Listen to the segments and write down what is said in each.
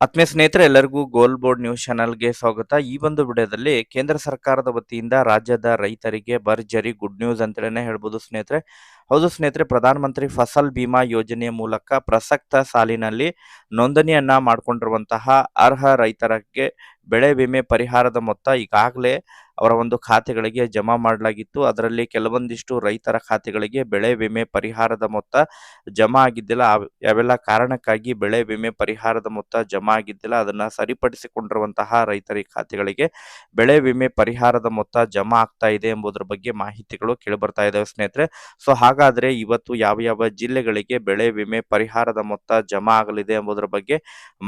ಆತ್ಮೀಯ ಸ್ನೇಹಿತರೆ, ಎಲ್ಲರಿಗೂ ಗೋಲ್ ಬೋರ್ಡ್ ನ್ಯೂಸ್ ಚಾನೆಲ್ಗೆ ಸ್ವಾಗತ. ಈ ಒಂದು ವಿಡಿಯೋದಲ್ಲಿ ಕೇಂದ್ರ ಸರ್ಕಾರದ ವತಿಯಿಂದ ರಾಜ್ಯದ ರೈತರಿಗೆ ಭರ್ಜರಿ ಗುಡ್ ನ್ಯೂಸ್ ಅಂತಲೇ ಹೇಳ್ಬೋದು ಸ್ನೇಹಿತರೆ. ಹೌದು ಸ್ನೇಹಿತರೆ, ಪ್ರಧಾನಮಂತ್ರಿ ಫಸಲ್ ಬಿಮಾ ಯೋಜನೆಯ ಮೂಲಕ ಪ್ರಸಕ್ತ ಸಾಲಿನಲ್ಲಿ ನೋಂದಣಿಯನ್ನ ಮಾಡಿಕೊಂಡಿರುವಂತಹ ಅರ್ಹ ರೈತರಿಗೆ ಬೆಳೆ ವಿಮೆ ಪರಿಹಾರದ ಮೊತ್ತ ಈಗಾಗಲೇ ಅವರ ಒಂದು ಖಾತೆಗಳಿಗೆ ಜಮಾ ಮಾಡಲಾಗಿತ್ತು. ಅದರಲ್ಲಿ ಕೆಲವೊಂದಿಷ್ಟು ರೈತರ ಖಾತೆಗಳಿಗೆ ಬೆಳೆ ವಿಮೆ ಪರಿಹಾರದ ಮೊತ್ತ ಜಮಾ ಆಗಿದ್ದಿಲ್ಲ. ಯಾವೆಲ್ಲ ಕಾರಣಕ್ಕಾಗಿ ಬೆಳೆ ವಿಮೆ ಪರಿಹಾರದ ಮೊತ್ತ ಜಮಾ ಆಗಿದ್ದಿಲ್ಲ, ಅದನ್ನ ಸರಿಪಡಿಸಿಕೊಂಡಿರುವಂತಹ ರೈತರ ಖಾತೆಗಳಿಗೆ ಬೆಳೆ ವಿಮೆ ಪರಿಹಾರದ ಮೊತ್ತ ಜಮಾ ಆಗ್ತಾ ಇದೆ ಎಂಬುದರ ಬಗ್ಗೆ ಮಾಹಿತಿಗಳು ಕೇಳಿಬರ್ತಾ ಇದ್ದಾವೆ ಸ್ನೇಹಿತರೆ. ಸೊ, ಹಾಗಾದ್ರೆ ಇವತ್ತು ಯಾವ ಯಾವ ಜಿಲ್ಲೆಗಳಿಗೆ ಬೆಳೆ ವಿಮೆ ಪರಿಹಾರದ ಮೊತ್ತ ಜಮಾ ಆಗಲಿದೆ ಎಂಬುದರ ಬಗ್ಗೆ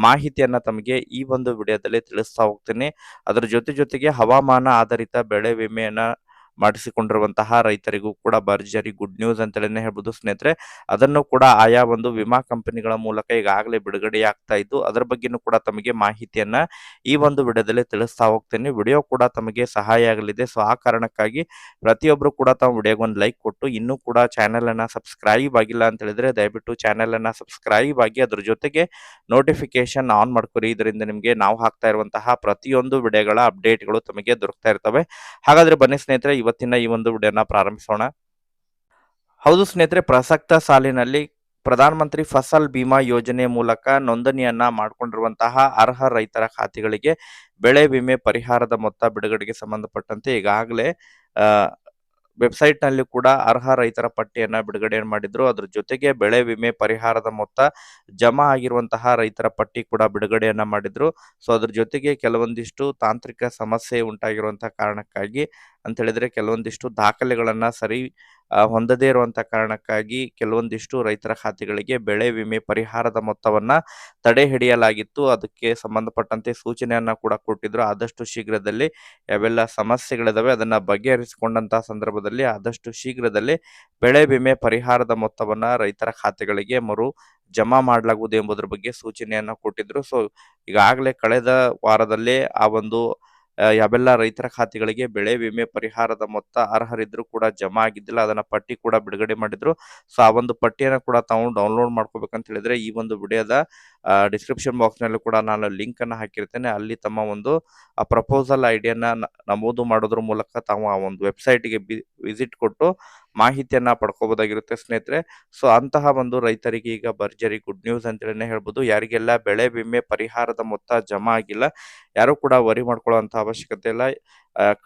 ಮಾಹಿತಿಯನ್ನು ತಮಗೆ ಈ ಒಂದು ವಿಡಿಯೋದಲ್ಲಿ ತಿಳಿಸ್ತಾ ಹೋಗ್ತೀನಿ. ಅದರ ಜೊತೆ ಜೊತೆಗೆ ಹವಾಮಾನ ಆಧಾರಿತ ಬೆಳೆ ವಿಮೆಯನ್ನ ಮಾಡಿಸಿಕೊಂಡಿರುವಂತಹ ರೈತರಿಗೂ ಕೂಡ ಭರ್ಜರಿ ಗುಡ್ ನ್ಯೂಸ್ ಅಂತಲೇ ಹೇಳ್ಬೋದು ಸ್ನೇಹಿತರೆ. ಅದನ್ನು ಕೂಡ ಆಯಾ ಒಂದು ವಿಮಾ ಕಂಪನಿಗಳ ಮೂಲಕ ಈಗಾಗಲೇ ಬಿಡುಗಡೆ ಆಗ್ತಾ ಇದ್ದು, ಅದರ ಬಗ್ಗೆನೂ ಕೂಡ ತಮಗೆ ಮಾಹಿತಿಯನ್ನ ಈ ಒಂದು ವಿಡಿಯೋದಲ್ಲಿ ತಿಳಿಸ್ತಾ ಹೋಗ್ತೇನೆ. ವಿಡಿಯೋ ಕೂಡ ತಮಗೆ ಸಹಾಯ ಆಗಲಿದೆ. ಸೊ, ಆ ಕಾರಣಕ್ಕಾಗಿ ಪ್ರತಿಯೊಬ್ಬರು ಕೂಡ ತಾವು ವಿಡಿಯೋಗೆ ಒಂದು ಲೈಕ್ ಕೊಟ್ಟು, ಇನ್ನೂ ಕೂಡ ಚಾನೆಲ್ ಅನ್ನ ಸಬ್ಸ್ಕ್ರೈಬ್ ಆಗಿಲ್ಲ ಅಂತ ಹೇಳಿದ್ರೆ ದಯವಿಟ್ಟು ಚಾನೆಲ್ ಅನ್ನ ಸಬ್ಸ್ಕ್ರೈಬ್ ಆಗಿ ಅದ್ರ ಜೊತೆಗೆ ನೋಟಿಫಿಕೇಶನ್ ಆನ್ ಮಾಡ್ಕೊರಿ. ಇದರಿಂದ ನಿಮಗೆ ನಾವು ಹಾಕ್ತಾ ಇರುವಂತಹ ಪ್ರತಿಯೊಂದು ವಿಡಿಯೋಗಳ ಅಪ್ಡೇಟ್ಗಳು ತಮಗೆ ದೊರಕ್ತಾ ಇರ್ತವೆ. ಹಾಗಾದ್ರೆ ಬನ್ನಿ ಸ್ನೇಹಿತರೆ ಇವತ್ತಿನ ಈ ಒಂದು ವಿಡಿಯೋನ ಪ್ರಾರಂಭಿಸೋಣ. ಹೌದು ಸ್ನೇಹಿತರೆ, ಪ್ರಸಕ್ತ ಸಾಲಿನಲ್ಲಿ ಪ್ರಧಾನಮಂತ್ರಿ ಫಸಲ್ ಬಿಮಾ ಯೋಜನೆ ಮೂಲಕ ನೋಂದಣಿಯನ್ನ ಮಾಡಿಕೊಂಡಿರುವಂತಹ ಅರ್ಹ ರೈತರ ಖಾತೆಗಳಿಗೆ ಬೆಳೆ ವಿಮೆ ಪರಿಹಾರದ ಮೊತ್ತ ಬಿಡುಗಡೆಗೆ ಸಂಬಂಧಪಟ್ಟಂತೆ ಈಗಾಗಲೇ ವೆಬ್ಸೈಟ್ನಲ್ಲಿ ಕೂಡ ಅರ್ಹ ರೈತರ ಪಟ್ಟಿಯನ್ನ ಬಿಡುಗಡೆ ಮಾಡಿದ್ರು. ಅದ್ರ ಜೊತೆಗೆ ಬೆಳೆ ವಿಮೆ ಪರಿಹಾರದ ಮೊತ್ತ ಜಮಾ ಆಗಿರುವಂತಹ ರೈತರ ಪಟ್ಟಿ ಕೂಡ ಬಿಡುಗಡೆಯನ್ನ ಮಾಡಿದ್ರು. ಸೊ, ಅದ್ರ ಜೊತೆಗೆ ಕೆಲವೊಂದಿಷ್ಟು ತಾಂತ್ರಿಕ ಸಮಸ್ಯೆ ಉಂಟಾಗಿರುವಂತಹ ಕಾರಣಕ್ಕಾಗಿ ಅಂತ ಹೇಳಿದ್ರೆ ಕೆಲವೊಂದಿಷ್ಟು ದಾಖಲೆಗಳನ್ನ ಸರಿ ಹೊಂದದೇ ಇರುವಂತಹ ಕಾರಣಕ್ಕಾಗಿ ಕೆಲವೊಂದಿಷ್ಟು ರೈತರ ಖಾತೆಗಳಿಗೆ ಬೆಳೆ ವಿಮೆ ಪರಿಹಾರದ ಮೊತ್ತವನ್ನ ತಡೆ ಹಿಡಿಯಲಾಗಿತ್ತು. ಅದಕ್ಕೆ ಸಂಬಂಧಪಟ್ಟಂತೆ ಸೂಚನೆಯನ್ನ ಕೂಡ ಕೊಟ್ಟಿದ್ರು. ಆದಷ್ಟು ಶೀಘ್ರದಲ್ಲಿ ಯಾವೆಲ್ಲ ಸಮಸ್ಯೆಗಳಿದಾವೆ ಅದನ್ನ ಬಗೆಹರಿಸಿಕೊಂಡಂತಹ ಸಂದರ್ಭದಲ್ಲಿ ಆದಷ್ಟು ಶೀಘ್ರದಲ್ಲಿ ಬೆಳೆ ವಿಮೆ ಪರಿಹಾರದ ಮೊತ್ತವನ್ನ ರೈತರ ಖಾತೆಗಳಿಗೆ ಮರು ಜಮಾ ಮಾಡಲಾಗುವುದು ಎಂಬುದರ ಬಗ್ಗೆ ಸೂಚನೆಯನ್ನ ಕೊಟ್ಟಿದ್ರು. ಸೊ ಈಗಾಗಲೇ ಕಳೆದ ವಾರದಲ್ಲೇ ಆ ಒಂದು ಯಾವೆಲ್ಲ ರೈತರ ಖಾತೆಗಳಿಗೆ ಬೆಳೆ ವಿಮೆ ಪರಿಹಾರದ ಮೊತ್ತ ಅರ್ಹರಿದ್ರು ಕೂಡ ಜಮಾ ಆಗಿದ್ದಿಲ್ಲ, ಅದನ್ನ ಪಟ್ಟಿ ಕೂಡ ಬಿಡುಗಡೆ ಮಾಡಿದ್ರು. ಸೊ, ಆ ಒಂದು ಪಟ್ಟಿಯನ್ನ ಕೂಡ ತಾವು ಡೌನ್ಲೋಡ್ ಮಾಡ್ಕೋಬೇಕಂತ ಹೇಳಿದ್ರೆ ಈ ಒಂದು ವಿಡಿಯೋದ ಡಿಸ್ಕ್ರಿಪ್ಷನ್ ಬಾಕ್ಸ್ನಲ್ಲಿ ಕೂಡ ನಾನು ಲಿಂಕ್ ಅನ್ನ ಹಾಕಿರ್ತೇನೆ. ಅಲ್ಲಿ ತಮ್ಮ ಒಂದು ಪ್ರಪೋಸಲ್ ಐಡಿಯನ್ನ ನಮೂದು ಮಾಡೋದ್ರ ಮೂಲಕ ತಾವು ಆ ಒಂದು ವೆಬ್ಸೈಟ್ಗೆ ವಿಸಿಟ್ ಕೊಟ್ಟು ಮಾಹಿತಿಯನ್ನ ಪಡ್ಕೋಬಹುದಾಗಿರುತ್ತೆ ಸ್ನೇಹಿತರೆ. ಸೊ ಅಂತಹ ಒಂದು ರೈತರಿಗೆ ಈಗ ಭರ್ಜರಿ ಗುಡ್ ನ್ಯೂಸ್ ಅಂತೇಳಿ ಹೇಳ್ಬೋದು. ಯಾರಿಗೆಲ್ಲ ಬೆಳೆ ವಿಮೆ ಪರಿಹಾರದ ಮೊತ್ತ ಜಮಾ ಆಗಿಲ್ಲ, ಯಾರು ಕೂಡ ವರಿ ಮಾಡ್ಕೊಳ್ಳುವಂತ ಅವಶ್ಯಕತೆ ಇಲ್ಲ.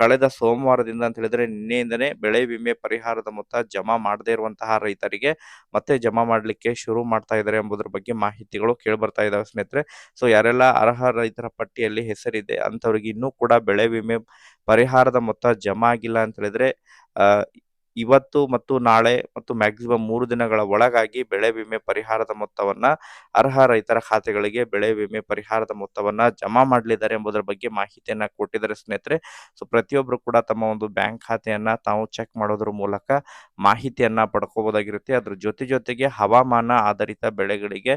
ಕಳೆದ ಸೋಮವಾರದಿಂದ ಅಂತ ಹೇಳಿದ್ರೆ ನಿನ್ನೆಯಿಂದನೇ ಬೆಳೆ ವಿಮೆ ಪರಿಹಾರದ ಮೊತ್ತ ಜಮಾ ಮಾಡದೇ ಇರುವಂತಹ ರೈತರಿಗೆ ಮತ್ತೆ ಜಮಾ ಮಾಡಲಿಕ್ಕೆ ಶುರು ಮಾಡ್ತಾ ಇದ್ದಾರೆ ಎಂಬುದರ ಬಗ್ಗೆ ಮಾಹಿತಿಗಳು ಕೇಳಿ ಬರ್ತಾ ಇದಾವೆ ಸ್ನೇಹಿತರೆ. ಸೊ ಯಾರೆಲ್ಲ ಅರ್ಹ ರೈತರ ಪಟ್ಟಿಯಲ್ಲಿ ಹೆಸರಿದೆ ಅಂತವ್ರಿಗೆ ಇನ್ನೂ ಕೂಡ ಬೆಳೆ ವಿಮೆ ಪರಿಹಾರದ ಮೊತ್ತ ಜಮಾ ಆಗಿಲ್ಲ ಅಂತ ಹೇಳಿದ್ರೆ ಇವತ್ತು ಮತ್ತು ನಾಳೆ ಮತ್ತು ಮ್ಯಾಕ್ಸಿಮಮ್ ಮೂರು ದಿನಗಳ ಒಳಗಾಗಿ ಬೆಳೆ ವಿಮೆ ಪರಿಹಾರದ ಮೊತ್ತವನ್ನ ಅರ್ಹ ರೈತರ ಖಾತೆಗಳಿಗೆ ಬೆಳೆ ವಿಮೆ ಪರಿಹಾರದ ಮೊತ್ತವನ್ನ ಜಮಾ ಮಾಡಲಿದ್ದಾರೆ ಎಂಬುದರ ಬಗ್ಗೆ ಮಾಹಿತಿಯನ್ನ ಕೊಟ್ಟಿದ್ದಾರೆ ಸ್ನೇಹಿತರೆ. ಸೊ ಪ್ರತಿಯೊಬ್ಬರು ಕೂಡ ತಮ್ಮ ಒಂದು ಬ್ಯಾಂಕ್ ಖಾತೆಯನ್ನ ತಾವು ಚೆಕ್ ಮಾಡೋದ್ರ ಮೂಲಕ ಮಾಹಿತಿಯನ್ನ ಪಡ್ಕೋಬಹುದಾಗಿರುತ್ತೆ ಅದ್ರ ಜೊತೆ ಜೊತೆಗೆ ಹವಾಮಾನ ಆಧಾರಿತ ಬೆಳೆಗಳಿಗೆ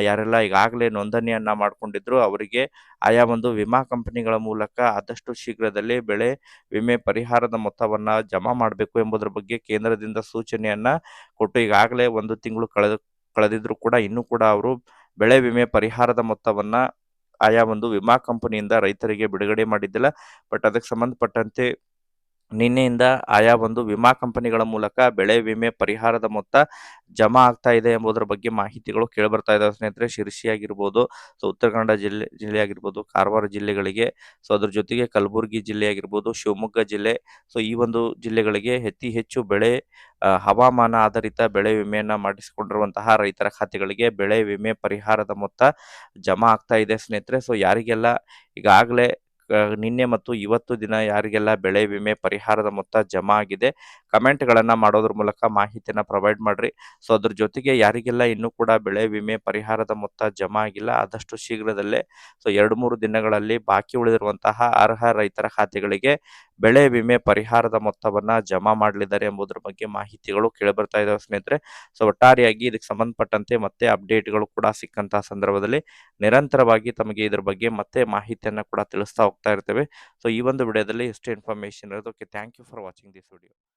ಯಾರೆಲ್ಲ ಈಗಾಗಲೇ ನೋಂದಣಿಯನ್ನ ಮಾಡ್ಕೊಂಡಿದ್ರು, ಅವರಿಗೆ ಆಯಾ ಒಂದು ವಿಮಾ ಕಂಪನಿಗಳ ಮೂಲಕ ಆದಷ್ಟು ಶೀಘ್ರದಲ್ಲಿ ಬೆಳೆ ವಿಮೆ ಪರಿಹಾರದ ಮೊತ್ತವನ್ನ ಜಮಾ ಮಾಡಬೇಕು ಎಂಬುದರ ಬಗ್ಗೆ ಕೇಂದ್ರದಿಂದ ಸೂಚನೆಯನ್ನ ಕೊಟ್ಟು ಈಗಾಗಲೇ ಒಂದು ತಿಂಗಳು ಕಳೆದ, ಕಳೆದಿದ್ರು ಕೂಡ ಇನ್ನೂ ಕೂಡ ಅವರು ಬೆಳೆ ವಿಮೆ ಪರಿಹಾರದ ಮೊತ್ತವನ್ನ ಆಯಾ ಒಂದು ವಿಮಾ ಕಂಪನಿಯಿಂದ ರೈತರಿಗೆ ಬಿಡುಗಡೆ ಮಾಡಿದ್ದಿಲ್ಲ. ಬಟ್ ಅದಕ್ಕೆ ಸಂಬಂಧಪಟ್ಟಂತೆ ನಿನ್ನೆಯಿಂದ ಆಯಾ ಒಂದು ವಿಮಾ ಕಂಪನಿಗಳ ಮೂಲಕ ಬೆಳೆ ವಿಮೆ ಪರಿಹಾರದ ಮೊತ್ತ ಜಮಾ ಆಗ್ತಾ ಇದೆ ಎಂಬುದರ ಬಗ್ಗೆ ಮಾಹಿತಿಗಳು ಕೇಳಿಬರ್ತಾ ಇದ್ದಾವೆ ಸ್ನೇಹಿತರೆ. ಶಿರ್ಸಿ ಆಗಿರ್ಬೋದು ಸೊ ಉತ್ತರ ಕನ್ನಡ ಜಿಲ್ಲೆ ಜಿಲ್ಲೆ ಆಗಿರ್ಬೋದು ಕಾರವಾರ ಜಿಲ್ಲೆಗಳಿಗೆ, ಸೊ ಅದ್ರ ಜೊತೆಗೆ ಕಲಬುರಗಿ ಜಿಲ್ಲೆ ಆಗಿರ್ಬೋದು ಶಿವಮೊಗ್ಗ ಜಿಲ್ಲೆ, ಸೊ ಈ ಒಂದು ಜಿಲ್ಲೆಗಳಿಗೆ ಅತಿ ಹೆಚ್ಚು ಬೆಳೆ ಹವಾಮಾನ ಆಧಾರಿತ ಬೆಳೆ ವಿಮೆಯನ್ನು ಮಾಡಿಸಿಕೊಂಡಿರುವಂತಹ ರೈತರ ಖಾತೆಗಳಿಗೆ ಬೆಳೆ ವಿಮೆ ಪರಿಹಾರದ ಮೊತ್ತ ಜಮಾ ಆಗ್ತಾ ಇದೆ ಸ್ನೇಹಿತರೆ. ಸೊ ಯಾರಿಗೆಲ್ಲ ಈಗಾಗಲೇ ನಿನ್ನೆ ಮತ್ತು ಇವತ್ತು ದಿನ ಯಾರಿಗೆಲ್ಲ ಬೆಳೆ ವಿಮೆ ಪರಿಹಾರದ ಮೊತ್ತ ಜಮಾ ಆಗಿದೆ, ಕಮೆಂಟ್ಗಳನ್ನು ಮಾಡೋದ್ರ ಮೂಲಕ ಮಾಹಿತಿಯನ್ನು ಪ್ರೊವೈಡ್ ಮಾಡ್ರಿ. ಸೊ, ಅದ್ರ ಜೊತೆಗೆ ಯಾರಿಗೆಲ್ಲ ಇನ್ನೂ ಕೂಡ ಬೆಳೆ ವಿಮೆ ಪರಿಹಾರದ ಮೊತ್ತ ಜಮಾ ಆಗಿಲ್ಲ, ಆದಷ್ಟು ಶೀಘ್ರದಲ್ಲೇ, ಸೊ, ಎರಡು ಮೂರು ದಿನಗಳಲ್ಲಿ ಬಾಕಿ ಉಳಿದಿರುವಂತಹ ಅರ್ಹ ರೈತರ ಖಾತೆಗಳಿಗೆ ಬೆಳೆ ವಿಮೆ ಪರಿಹಾರದ ಮೊತ್ತವನ್ನು ಜಮಾ ಮಾಡಲಿದ್ದಾರೆ ಎಂಬುದರ ಬಗ್ಗೆ ಮಾಹಿತಿಗಳು ಕೇಳಿಬರ್ತಾ ಇದಾವೆ ಸ್ನೇಹಿತರೆ. ಸೊ, ಒಟ್ಟಾರೆಯಾಗಿ ಇದಕ್ಕೆ ಸಂಬಂಧಪಟ್ಟಂತೆ ಮತ್ತೆ ಅಪ್ಡೇಟ್ಗಳು ಕೂಡ ಸಿಕ್ಕಂತಹ ಸಂದರ್ಭದಲ್ಲಿ ನಿರಂತರವಾಗಿ ತಮಗೆ ಇದರ ಬಗ್ಗೆ ಮತ್ತೆ ಮಾಹಿತಿಯನ್ನ ಕೂಡ ತಿಳಿಸ್ತಾ ಹೋಗ್ತಾ ಇರ್ತೇವೆ. ಸೊ ಈ ಒಂದು ವಿಡಿಯೋದಲ್ಲಿ ಇಷ್ಟು ಇನ್ಫಾರ್ಮೇಶನ್ ಇರೋದು okay thank you for watching this video